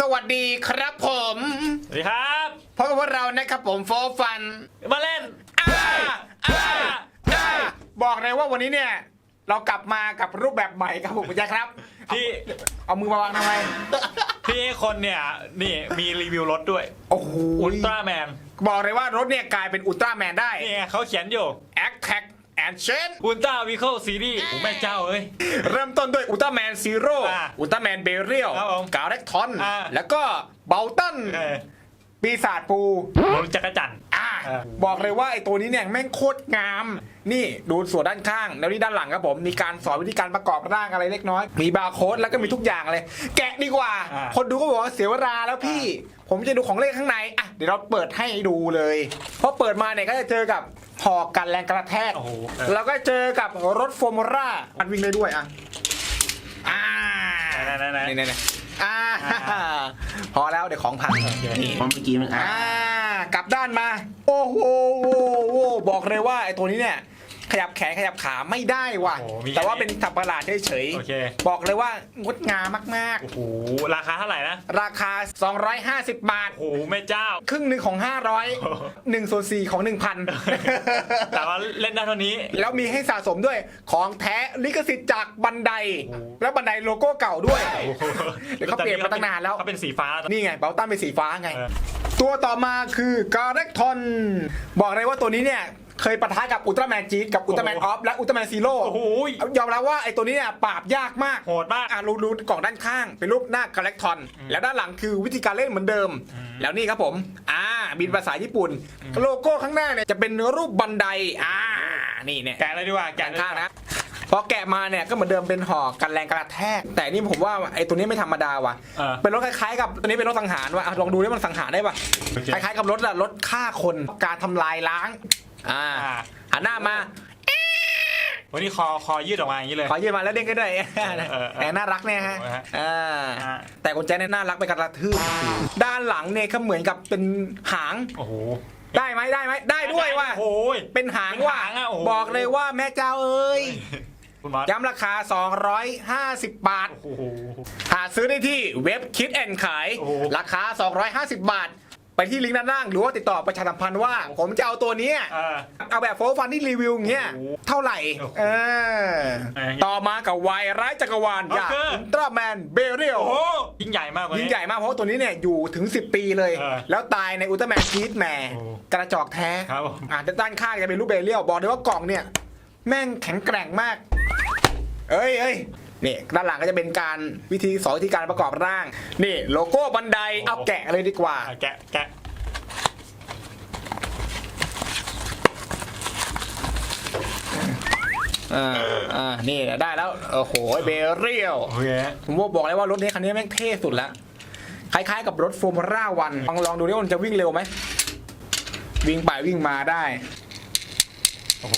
สวัสดีครับผมสวัสดีครับพบกับพวกเรานะครับผมโฟฟันมาเล่นอ่าอ่าอ่าบอกเลยว่าวันนี้เนี่ย เรากลับมากับรูปแบบใหม่ครับผมคุณแจ๊คครับพี่เอามือมาวางทำไมพี่คนเนี่ยนี่มีรีวิวรถด้วยโอ้โหอุลตร้าแมนบอกเลยว่ารถเนี่ยกลายเป็นอุลตร้าแมนได้นี่ไงเขาเขียนอยู่แอคแท็ก แอนเชนอุลตร้าวีเคิลซีรีส์ผมแม่เจ้าเอ้ย เริ่มต้นด้วยอุลตร้าแมนซีโร่อ่าอุลตร้าแมนเบเรียลครับผมกาเร็กทอน อ่า แล้วก็เบลตันเออปีศาจปูรถจักรจันทร์อ่าเออ บอกเลยว่าไอ้ตัวนี้เนี่ยแม่งโคตรงาม นี่ดูส่วนด้านข้าง แล้วนี่ด้านหลังครับผม มีการสอนวิธีการประกอบร่างอะไรเล็กน้อย มีบาร์โค้ดแล้วก็มีทุกอย่างเลย แกะดีกว่าอ่าคนดูก็บอกว่าเสียเวลาแล้วพี่ ผมจะดูของเล่นข้างใน อะ เดี๋ยวเราเปิดให้ดูเลยพอเปิดมาเนี่ยก็จะเจอกับหอกกันแรงกระแทกโอ้โหเออแล้วก็เจอกับรถโฟมอร่ามันวิ่งได้ด้วยอะอ่าไหนๆๆนี่นี่อ่าอ่าพอแล้วเดี๋ยวของพังนี่เพราะเมื่อกี้มันอะอ่า กลับด้านมาโอ้โหโอ้โหบอกเลยว่าไอ้ตัวนี้เนี่ย ขยับแขนขยับขาไม่ได้ว่ะ โอ้โหมีแต่ว่าเป็นสับประหลาดเฉยโอเคบอกเลยว่างดงามมากโอ้โหราคาเท่าไหร่นะๆ ราคา 250 บาท โอ้โหแม่เจ้า ครึ่งหนึ่งของโอ้โห500 1ส่วน4ของ1,000แต่ว่าเล่นได้เท่านี้ แล้วมีให้สะสมด้วยของแท้ลิขสิทธิ์จากบันได โอ้โหแล้วบันไดโลโก้เก่าด้วย โอ้โหเดี๋ยวเขาเปลี่ยนมาตั้งนานแล้ว เขาเป็นสีฟ้านี่ไงเบลตันเป็นสีฟ้าไง เออ ตัวต่อมาคือการเร็กทอนบอกเลยว่าตัวนี้เนี่ย เคยปะทะกับอุลตร้าแมนจีดกับอุลตร้าแมนออฟและอุลตร้าแมนซีโร่โอ้โหยอมรับว่าไอ้ตัวนี้เนี่ยปราบยากมากโหดมากอะรู้รู้กล่องด้านข้าง เป็นรูปหน้ากาแล็กทอน แล้วด้านหลังคือวิธีการเล่นเหมือนเดิม แล้วนี่ครับผม อ่า บินภาษาญี่ปุ่น โลโก้ข้างหน้าเนี่ยจะเป็นรูปบันไดอ่านี่เนี่ยแกะเลยดีกว่าแกะด้านเลยข้างนะพอแกะมาเนี่ยก็เหมือนเดิมเป็นห่อกันแรงกระแทก แต่นี่ผมว่าไอ้ตัวนี้ไม่ธรรมดาว่ะเออเป็นรถคล้ายๆกับตัวนี้เป็นรถสังหารว่ะอะลองดูดิมันสังหารได้ป่ะโอเคคล้ายๆกับรถอะรถฆ่าคนการทำลายล้าง อ่าอ่าหันหน้ามาวันนี้คอคอยืดออกมาอย่างนี้เลย ขอยืนมาแล้วเด้งก็ได้เออแต่น่ารักเนี่ยฮะโอ้ยฮะอ่าอ่าแต่กุญแจเนี่ยน่ารักไปกระทืบด้านหลังเนี่ยก็เหมือนกับเป็นหางโอ้โหได้ไหมได้ไหมได้ด้วยว่ะโอ้ยเป็นหางเป็นว่ะหางอะโอ้โหบอกเลยว่าแม่เจ้าเอ้ยคุณมอสย้ำราคา 250 บาทโอ้โหหาซื้อได้ที่เว็บคิดแอนขายโอ้โหราคา 250 บาท ไปที่ลิงก์ด้านล่างหรือว่าติดต่อประชาสัมพันธ์ว่า ผมจะเอาตัวเนี้ยเออเอาแบบโฟร์ฟันที่รีวิวอย่างเงี้ยโอ้โหเท่าไหร่โอ้โหเออเออต่อมากับวายร้ายจักรวาลโอเคอย่างอุลตร้าแมนเบเรียล โอ้โหยิ่งใหญ่มากกว่านี้ยิ่งใหญ่มากเพราะว่าตัวนี้เนี่ยอยู่ถึง 10 ปีเลย เออแล้วตายในอุลตร้าแมนกีดแมร์โอ้กระจอกแท้ครับผม อ่าด้านข้างจะเป็นรูปเบเรียลบอกเลยว่ากล่องเนี่ย แม่งแข็งแกร่งมาก เอ้ยเอ้ย นี่ด้านหลังก็จะเป็นการวิธีสอนวิธีการประกอบร่าง นี่โลโก้บันไดเอาแกะเลยดีกว่า อะแกะแกะอ่าอ่านี่ได้แล้ว โอ้โหเบเรียลโอเคผมว่าบอกเลยว่ารถนี้คันนี้แม่งเท่สุดละคล้ายๆกับรถฟอร์มูล่าวันลองลองดูดิว่ามันจะวิ่งเร็วไหม วิ่งไปวิ่งมาได้ โอ้โห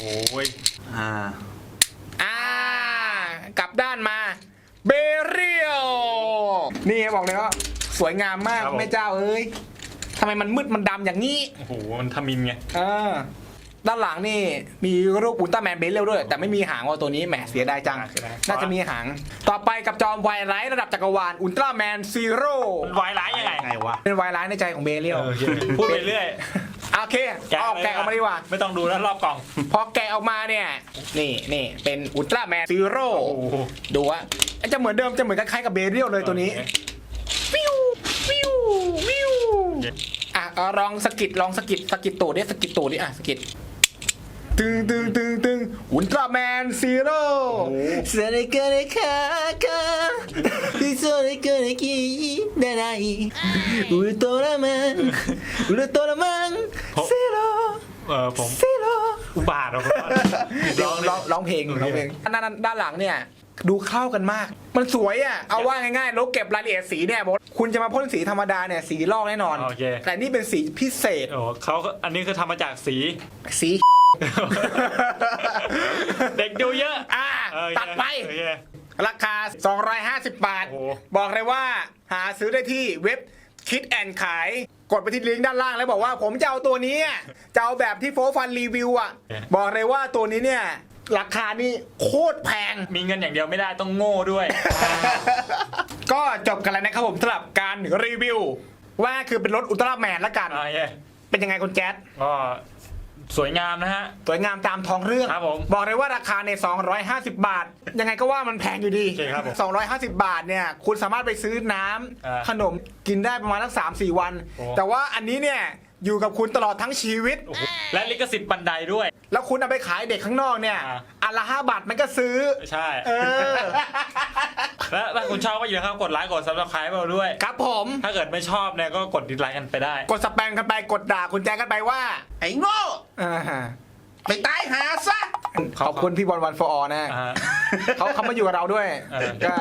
อ่าอ่า กลับด้านมา เบเรียลนี่บอกเลยว่าสวยงามมากครับผม แม่เจ้าเอ้ยทำไมมันมืดมันดำอย่างนี้โอ้โห มันทมินไง เออด้านหลังนี่มีรูปอุลตร้าแมนเบลเลด้วย แต่ไม่มีหางว่าตัวนี้แหมเสียดายจัง เสียดาย น่าจะมีหาง ต่อไปกับจอมไวไลท์ระดับจักรวาลอุลตร้าแมนซีโร่มันวายร้ายยังไงไงวะเป็นไวไลท์ในใจของเบลเลเออโอเคพูดไปเรื่อย โอเคแกออกแกะออกมาดีกว่า ไม่ต้องดูแล้วรอบกล่อง พอแกะออกมาเนี่ย นี่นี่เป็นอุลตร้าแมนซีโร่ดูว่าจะเหมือนเดิมจะเหมือนคล้ายๆกับเบเรียลเลยตัวนี้วิววิววิวอะลองสกิดลองสกิดสกิดตูดดิสกิดตูดดิอะสกิดตึงตึงตึงตึงอุลตร้าแมนซีโร่สวัสดีกันเลยค่ะค่ะที่สวัสดีกันเลยกี่ได้ไรอุลตร้าแมนอุลตร้าแมน ออผมセロอุบาทเหรอผมว่าร้องร้องร้องเพลงร้องเพลงด้านด้านหลังเนี่ย ดูเข้ากันมาก มันสวยอะ เอาว่าง่ายๆแล้วเก็บรายละเอียดสีเนี่ยบอกคุณจะมาพ่นสีธรรมดาเนี่ยสีลอกแน่นอน โอเค แต่นี่เป็นสีพิเศษ โอ้เขาก็อันนี้คือทำมาจากสี สี เด็กดูเยอะอ่าโอเคตัดไป โอเค ราคา 250 บาท โอ้โห บอกเลยว่า หาซื้อได้ที่เว็บ คิดแอนขาย กดไปที่ลิงก์ด้านล่างแล้วบอกว่าผมจะเอาตัวนี้อะจะเอาแบบที่โฟฟันรีวิวอะ บอกเลยว่าตัวนี้เนี่ย ราคานี่โคตรแพง มีเงินอย่างเดียวไม่ได้ต้องโง่ด้วย ก็จบกันแล้วนะครับผมสำหรับการรีวิว ว่าคือเป็นรถอุลตร้าแมนละกันโอเคเป็นยังไงคุณแจ๊ดก็ สวยงามนะฮะ สวยงามตามท้องเรื่อง ครับผมบอกเลยว่าราคาในย250 บาท ยังไงก็ว่ามันแพงอยู่ดีโอเคครับผม250 บาทเนี่ย คุณสามารถไปซื้อน้ำอ่าขนมกินได้ประมาณสัก3 4 วัน โอ้ แต่ว่าอันนี้เนี่ย อยู่กับคุณตลอดทั้งชีวิต โอ้โหและลิขสิทธิ์บันไดด้วย แล้วคุณเอาไปขายเด็กข้างนอกเนี่ย อ่าอัน ละ5บาทมันก็ซื้อ ใช่ เออ และถ้าคุณชอบก็อย่าลืมครับกดไลค์กดซับสไครต์เราด้วย ครับผม ถ้าเกิดไม่ชอบเนี่ยก็กดดิสไลค์กันไปได้ กดสแปมกันไปกดด่าคุณแจ๊ดกันไปว่าไอ้โง่อ่าไปตายหาซะ ขอบคุณพี่บอลวันฟอร์นะอ่าเขาเขามาอยู่กับเราด้วย เออ ก็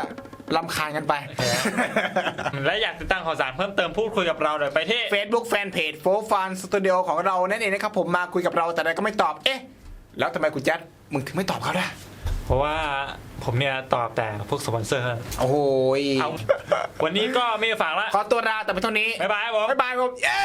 ลำคาญกันไป และอยากติดตามข่าวสารเพิ่มเติมพูดคุยกับเราเดี๋ยวไปที่ Facebook Fanpage โฟฟันสตูดิโอของเรานั่นเองนะครับผมมาคุยกับเราแต่ใดก็ไม่ตอบ เอ๊ะ แล้วทำไมคุณแจ๊ดมึงถึงไม่ตอบเขาล่ะเพราะว่าผมเนี่ยตอบแต่พวกสปอนเซอร์โอ้โหยเอาวันนี้ก็ไม่ฝากละขอตัวลาแต่เพียงเท่านี้บ๊ายบายครับผม บ๊ายบายผมเย้